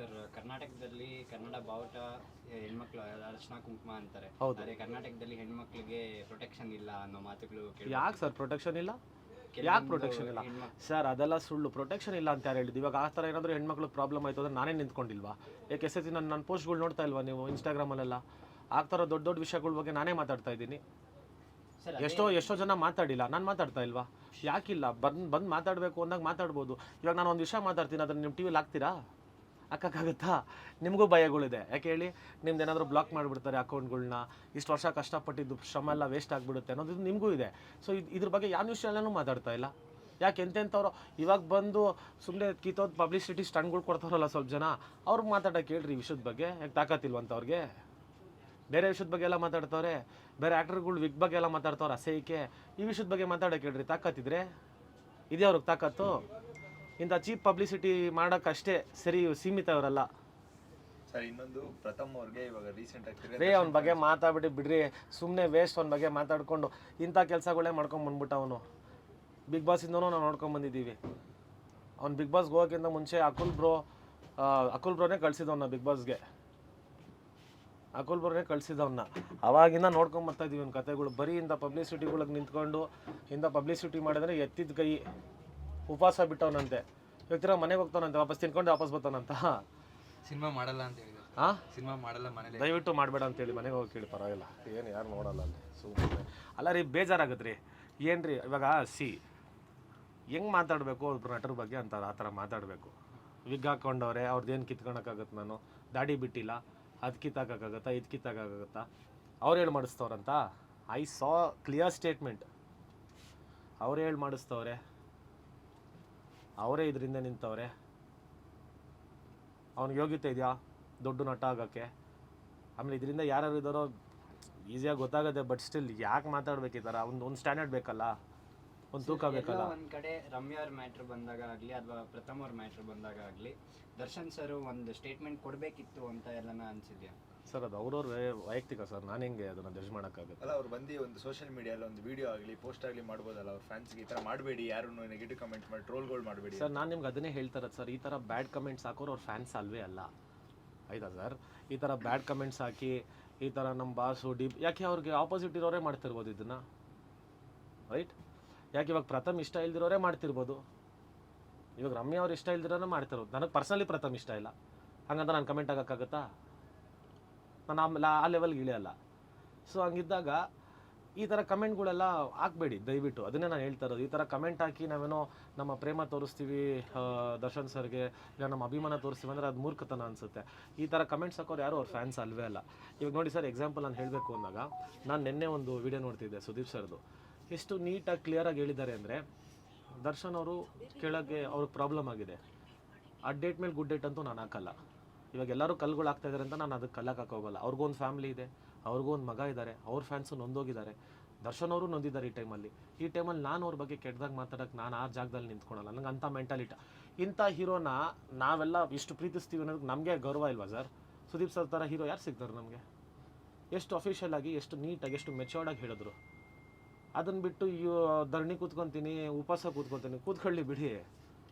Sir ಕರ್ನಾಟಕದಲ್ಲಿ ಕನ್ನಡ ಬಾವುಟ ಹೆಣ್ಮಕ್ಳು ಅರ್ಶನ ಕುಂಕುಮ ಅಂತಾರೆ. ಹೌದು. ಕರ್ನಾಟಕದಲ್ಲಿ ಹೆಣ್ಮಕ್ಳಿಗೆ ಪ್ರೊಟೆಕ್ಷನ್ ಇಲ್ಲ ಅನ್ನೋ ಮಾತುಗಳು ಯಾಕೆ ಸರ್ ಪ್ರೊಟೆಕ್ಷನ್ ಇಲ್ಲ? ಯಾಕೆ ಪ್ರೊಟೆಕ್ಷನ್ ಇಲ್ಲ? ಸರ್ ಅದೆಲ್ಲ ಸುಳ್ಳು. ಪ್ರೊಟೆಕ್ಷನ್ ಇಲ್ಲ ಅಂತ ಯಾರು ಹೇಳಿದ್ದು? ಇವಾಗ ಆ ಥರ ಏನಾದರೂ ಹೆಣ್ಮಕ್ಳಿಗೆ ಪ್ರಾಬ್ಲಮ್ ಆಯಿತು ಅಂದ್ರೆ ನಾನೇ ನಿಂತ್ಕೊಂಡಿಲ್ವಾ? ಯಾಕೆ ಎಸ್ ಎಸ್ ನನ್ನ ನನ್ನ ಪೋಸ್ಟ್ಗಳು ನೋಡ್ತಾ ಇಲ್ವಾ ನೀವು ಇನ್ಸ್ಟಾಗ್ರಾಮಲ್ಲೆಲ್ಲ ಆ ಥರ ದೊಡ್ಡ ದೊಡ್ಡ ವಿಷಯಗಳ ಬಗ್ಗೆ ನಾನೇ ಮಾತಾಡ್ತಾ ಇದ್ದೀನಿ. ಎಷ್ಟೋ ಎಷ್ಟೋ ಜನ ಮಾತಾಡಿಲ್ಲ. ನಾನು ಮಾತಾಡ್ತಾ ಇಲ್ವಾ? ಯಾಕಿಲ್ಲ? ಬಂದು ಬಂದು ಮಾತಾಡಬೇಕು ಅಂದಾಗ ಮಾತಾಡ್ಬೋದು. ಇವಾಗ ನಾನು ಒಂದು ವಿಷಯ ಮಾತಾಡ್ತೀನಿ. ಅದನ್ನು ನಿಮ್ಮ ಟಿ ವಿಲಿ ಹಾಕ್ತೀರಾ? ಹಾಕೋಕ್ಕಾಗತ್ತಾ? ನಿಮಗೂ ಭಯಗಳಿದೆ. ಯಾಕೆ ಹೇಳಿ? ನಿಮ್ದು ಏನಾದರೂ ಬ್ಲಾಕ್ ಮಾಡಿಬಿಡ್ತಾರೆ ಅಕೌಂಟ್ಗಳನ್ನ ಇಷ್ಟು ವರ್ಷ ಕಷ್ಟಪಟ್ಟಿದ್ದು ಶ್ರಮ ಎಲ್ಲ ವೇಸ್ಟ್ ಆಗಿಬಿಡುತ್ತೆ ಅನ್ನೋದು ನಿಮಗೂ ಇದೆ. ಸೊ ಇದು ಇದ್ರ ಬಗ್ಗೆ ಯಾವ ವಿಷಯನೂ ಮಾತಾಡ್ತಾ ಇಲ್ಲ. ಯಾಕೆ ಎಂತೆಂಥವ್ರು ಇವಾಗ ಬಂದು ಸುಮ್ಮನೆ ಕಿತ್ತೋದು ಪಬ್ಲಿಸಿಟಿ ಸ್ಟಂಡ್ಗಳು ಕೊಡ್ತಾರಲ್ಲ ಸ್ವಲ್ಪ ಜನ ಅವ್ರಿಗೆ ಮಾತಾಡೋಕೆ ಹೇಳ್ರಿ ಈ ವಿಷಯದ ಬಗ್ಗೆ. ಯಾಕೆ ತಾಕತ್ತಿಲ್ವಂತ ಅವ್ರಿಗೆ ಬೇರೆ ವಿಷಯದ ಬಗ್ಗೆ ಎಲ್ಲ ಮಾತಾಡ್ತವ್ರೆ. ಬೇರೆ ಆ್ಯಕ್ಟರ್ಗಳು ವಿಗ್ ಬಗ್ಗೆ ಎಲ್ಲ ಮಾತಾಡ್ತವ್ರೆ ಅಸಹ್ಯಕ್ಕೆ. ಈ ವಿಷಯದ ಬಗ್ಗೆ ಮಾತಾಡೋಕೆ ಹೇಳ್ರಿ, ತಾಕತ್ತಿದ್ರೆ? ಇದೇ ಅವ್ರಿಗೆ ತಾಕತ್ತು? ಇಂಥ ಚೀಪ್ ಪಬ್ಲಿಸಿಟಿ ಮಾಡೋಕ್ಕಷ್ಟೇ ಸರಿ ಸೀಮಿತ ಅವರಲ್ಲ ಸರ್ ಇನ್ನೊಂದು ಪ್ರಥಮ್ ಅವ್ರಿಗೆ ಇವಾಗ ರೀಸೆಂಟ್ ಆಗಿ ರೇ ಅವ್ನ ಬಗ್ಗೆ ಮಾತಾಡ್ಬಿಟ್ಟು ಬಿಡ್ರಿ. ಸುಮ್ಮನೆ ವೇಸ್ಟ್ ಅವ್ನ ಬಗ್ಗೆ ಮಾತಾಡ್ಕೊಂಡು ಇಂಥ ಕೆಲಸಗಳೇ ಮಾಡ್ಕೊಂಡು ಬಂದ್ಬಿಟ್ಟ ಅವನು. ಬಿಗ್ ಬಾಸಿಂದನೂ ನಾವು ನೋಡ್ಕೊಂಡು ಬಂದಿದ್ದೀವಿ. ಅವ್ನು ಬಿಗ್ ಬಾಸ್ಗೆ ಹೋಗೋಕ್ಕಿಂತ ಮುಂಚೆ ಅಕುಲ್ ಬ್ರೋ ಅಕುಲ್ ಬ್ರೋನೇ ಕಳಿಸಿದವನ್ನ ಬಿಗ್ ಬಾಸ್ಗೆ ಅಕುಲ್ ಬ್ರೋನೇ ಕಳ್ಸಿದವನ್ನ ಅವಾಗಿಂದ ನೋಡ್ಕೊಂಡ್ ಬರ್ತಾ ಇದೀವಿ ಅವ್ನ ಕತೆಗಳು. ಬರೀ ಇಂಥ ಪಬ್ಲಿಸಿಟಿಗಳಿಗೆ ನಿಂತ್ಕೊಂಡು ಇಂಥ ಪಬ್ಲಿಸಿಟಿ ಮಾಡಿದ್ರೆ ಎತ್ತಿದ ಕೈ. ಉಪವಾಸ ಬಿಟ್ಟವನಂತೆ. ಇವತ್ತಿರ ಮನೆಗೆ ಹೋಗ್ತಾನಂತೆ ವಾಪಸ್ ತಿನ್ಕೊಂಡು ವಾಪಸ್ ಬರ್ತಾನಂತ ಸಿನಿಮಾ ಮಾಡಲ್ಲ ಅಂತ ಹೇಳಿದ್ರು. ಹಾಂ ಸಿನಿಮಾ ಮಾಡಲ್ಲ ಮನೇಲಿ. ದಯವಿಟ್ಟು ಮಾಡಬೇಡ ಅಂತೇಳಿ ಮನೆಗೆ ಹೋಗಿ ಕೇಳಿ ಪರವಾಗಿಲ್ಲ. ಏನು ಯಾರು ನೋಡಲ್ಲ ಅಲ್ಲಿ ಸುಮ್ಮನೆ ಅಲ್ಲ ರೀ ಬೇಜಾರಾಗುತ್ತೆ ರೀ ಏನು ರೀ ಇವಾಗ ಸಿ ಹೆಂಗೆ ಮಾತಾಡಬೇಕು ಒಬ್ರು ನಟರ ಬಗ್ಗೆ ಅಂತ ಆ ಥರ ಮಾತಾಡಬೇಕು. ವಿಗ್ ಹಾಕ್ಕೊಂಡವ್ರೆ ಅವ್ರದ್ದೇನು ಕಿತ್ಕೊಳಕ್ಕಾಗತ್ತೆ ನಾನು? ದಾಡಿ ಬಿಟ್ಟಿಲ್ಲ ಅದು ಕಿತ್ತಾಕಾಗತ್ತಾ ಇದು ಕಿತ್ತಾಕಾಗತ್ತಾ ಅವ್ರು ಹೇಳಿ ಮಾಡಿಸ್ತವ್ರಂತ? ಐ ಸಾ ಕ್ಲಿಯರ್ ಸ್ಟೇಟ್ಮೆಂಟ್ ಅವ್ರು ಹೇಳಿ ಮಾಡಿಸ್ತವ್ರೆ. ಅವರೇ ಇದರಿಂದ ನಿಂತವ್ರೆ. ಅವ್ನಿಗೆ ಯೋಗ್ಯತೆ ಇದೆಯಾ? ದೊಡ್ಡ ನಟ ಆಗೋಕ್ಕೆ. ಆಮೇಲೆ ಇದರಿಂದ ಯಾರ್ಯಾರು ಇದ್ದಾರೋ, ಈಸಿಯಾಗಿ ಗೊತ್ತಾಗುತ್ತೆ ಬಟ್ ಸ್ಟಿಲ್ ಯಾಕೆ ಮಾತಾಡ್ಬೇಕು ಈ ಒಂದು ಸ್ಟ್ಯಾಂಡರ್ಡ್ ಬೇಕಲ್ಲ. ಒಂದು ತೂಕ ಬೇಕಲ್ಲ? ಒಂದ್ ಕಡೆ ರಮ್ಯ ಅವ್ರ ಮ್ಯಾಟ್ರ್ ಬಂದಾಗ ಆಗ್ಲಿ ಅಥವಾ ಪ್ರಥಮ್ ಅವ್ರ ಮ್ಯಾಟ್ರ್ ಬಂದಾಗ ಆಗ್ಲಿ ದರ್ಶನ್ ಸರ್ ಒಂದು ಸ್ಟೇಟ್ಮೆಂಟ್ ಕೊಡ್ಬೇಕಿತ್ತು ಅಂತ ಎಲ್ಲನ ಅನ್ಸಿದ್ಯಾ? ಸರ್ ಅದು ಅವ್ರವ್ರ ವೈಯಕ್ತಿಕ ಸರ್ ನಾನು ಹೆಂಗೆ ಅದನ್ನ ಜಡ್ಜ್ ಮಾಡೋಕ್ಕಾಗುತ್ತೆ? ಅಲ್ಲ ಅವ್ರು ಬಂದು ಒಂದು ಸೋಷಿಯಲ್ ಮೀಡಿಯಲ್ಲಿ ಒಂದು ವಿಡಿಯೋ ಆಗಲಿ ಪೋಸ್ಟ್ ಆಗಲಿ ಮಾಡ್ಬೋದಲ್ಲ ಅವ್ರ ಫ್ಯಾನ್ಸ್ಗೆ ಈ ಥರ ಮಾಡಬೇಡಿ ಯಾರು ನೆಗೆಟಿವ್ ಕಮೆಂಟ್ ಮಾಡಿ ಟ್ರೋಲ್ಗಳು ಮಾಡಬೇಡಿ ಸರ್ ನಾನು ನಿಮ್ಗೆ ಅದನ್ನೇ ಹೇಳ್ತಾರೆ ಸರ್ ಈ ಥರ ಬ್ಯಾಡ್ ಕಮೆಂಟ್ಸ್ ಹಾಕೋರು ಅವ್ರ ಫ್ಯಾನ್ಸ್ ಅಲ್ವೇ ಅಲ್ಲ? ಆಯ್ತಾ ಸರ್? ಈ ಥರ ಬ್ಯಾಡ್ ಕಮೆಂಟ್ಸ್ ಹಾಕಿ ಈ ಥರ ನಮ್ಮ ಬಾಸು ಡಿ ಯಾಕೆ ಅವ್ರಿಗೆ ಆಪೋಸಿಟ್ ಇರೋರೇ ಮಾಡ್ತಿರ್ಬೋದು ಇದನ್ನು? ರೈಟ್ ಯಾಕೆ ಇವಾಗ ಪ್ರಥಮ್ ಇಷ್ಟ ಇಲ್ದಿರೋರೇ ಮಾಡ್ತಿರ್ಬೋದು. ಇವಾಗ ರಮ್ಯ ಅವ್ರು ಇಷ್ಟ ಇಲ್ದಿರೋನೇ ಮಾಡ್ತಿರೋದು. ನನಗೆ ಪರ್ಸನಲಿ ಪ್ರಥಮ್ ಇಷ್ಟ ಇಲ್ಲ. ಹಂಗಂತ ನಾನು ಕಮೆಂಟ್ ಆಗೋಕ್ಕಾಗತ್ತಾ ನಾನು ಆಮೇಲೆ ಆ ಲೆವೆಲ್ಗೆ ಇಳಿಯಲ್ಲ ಸೊ ಹಂಗಿದ್ದಾಗ ಈ ಥರ ಕಮೆಂಟ್ಗಳೆಲ್ಲ ಹಾಕ್ಬೇಡಿ, ದಯವಿಟ್ಟು. ಅದನ್ನೇ ನಾನು ಹೇಳ್ತಾ ಇರೋದು. ಈ ಥರ ಕಮೆಂಟ್ ಹಾಕಿ ನಾವೇನೋ ನಮ್ಮ ಪ್ರೇಮ ತೋರಿಸ್ತೀವಿ ದರ್ಶನ್ ಸರ್ಗೆ, ಇಲ್ಲ ನಮ್ಮ ಅಭಿಮಾನ ತೋರಿಸ್ತೀವಿ ಅಂದರೆ ಅದು ಮೂರ್ಖತನ ಅನಿಸುತ್ತೆ. ಈ ಥರ ಕಮೆಂಟ್ಸ್ ಹಾಕೋರು ಯಾರು ಅವ್ರ ಫ್ಯಾನ್ಸ್ ಅಲ್ವೇ ಅಲ್ಲ. ಇವಾಗ ನೋಡಿ ಸರ್ ಎಕ್ಸಾಂಪಲ್ ನಾನು ಹೇಳಬೇಕು ಅಂದಾಗ, ನಾನು ನಿನ್ನೆ ಒಂದು ವಿಡಿಯೋ ನೋಡ್ತಿದ್ದೆ ಸುದೀಪ್ ಸರ್ದು. ಎಷ್ಟು ನೀಟಾಗಿ ಕ್ಲಿಯರಾಗಿ ಹೇಳಿದ್ದಾರೆ ಅಂದರೆ ದರ್ಶನ್ ಅವರು ಕೇಳೋಕ್ಕೆ ಅವ್ರಿಗೆ ಪ್ರಾಬ್ಲಮ್ ಆಗಿದೆ. ಆ ಡೇಟ್ ಮೇಲೆ ಗುಡ್ ಡೇಟ್ ಅಂತೂ ನಾನು ಹಾಕಲ್ಲ. ಇವಾಗ ಎಲ್ಲರೂ ಕಲ್ಗಳು ಆಗ್ತಾ ಇದ್ದಾರೆ ಅಂತ ನಾನು ಅದಕ್ಕೆ ಕಲ್ಲಕ್ಕೆ ಅವ್ರಿಗೂ ಒಂದು ಫ್ಯಾಮಿಲಿ ಇದೆ, ಅವ್ರಿಗೂ ಒಂದು ಮಗ ಇದ್ದಾರೆ ಅವ್ರ ಫ್ಯಾನ್ಸು ನೊಂದೋಗಿದ್ದಾರೆ. ದರ್ಶನ್ ಅವರು ನೊಂದಿದ್ದಾರೆ ಈ ಟೈಮಲ್ಲಿ ಈ ಟೈಮಲ್ಲಿ ನಾನು ಅವ್ರ ಬಗ್ಗೆ ಕೆಟ್ಟದಾಗ ಮಾತಾಡೋಕ್ಕೆ ನಾನು ಆ ಜಾಗದಲ್ಲಿ ನಿಂತ್ಕೊಳಲ್ಲ. ನನಗೆ ಅಂಥ ಮೆಂಟಾಲಿಟಿ ಇಂಥ ಹೀರೋನ ನಾವೆಲ್ಲ ಇಷ್ಟು ಪ್ರೀತಿಸ್ತೀವಿ ಅನ್ನೋದಕ್ಕೆ ನಮಗೆ ಗೌರವ ಇಲ್ವಾ ಸರ್? ಸುದೀಪ್ ಸರ್ ಥರ ಹೀರೋ ಯಾರು ಸಿಗ್ತಾರೆ ನಮಗೆ? ಎಷ್ಟು ಅಫಿಷಿಯಲ್ ಆಗಿ, ಎಷ್ಟು ನೀಟಾಗಿ ಎಷ್ಟು ಮೆಚೋರ್ಡಾಗಿ ಹೇಳಿದ್ರು? ಅದನ್ನು ಬಿಟ್ಟು ಧರಣಿ ಕೂತ್ಕೊತೀನಿ ಉಪವಾಸ ಕೂತ್ಕೊಂತೀನಿ ಕೂತ್ಕೊಳ್ಳಿ ಬಿಡಿ.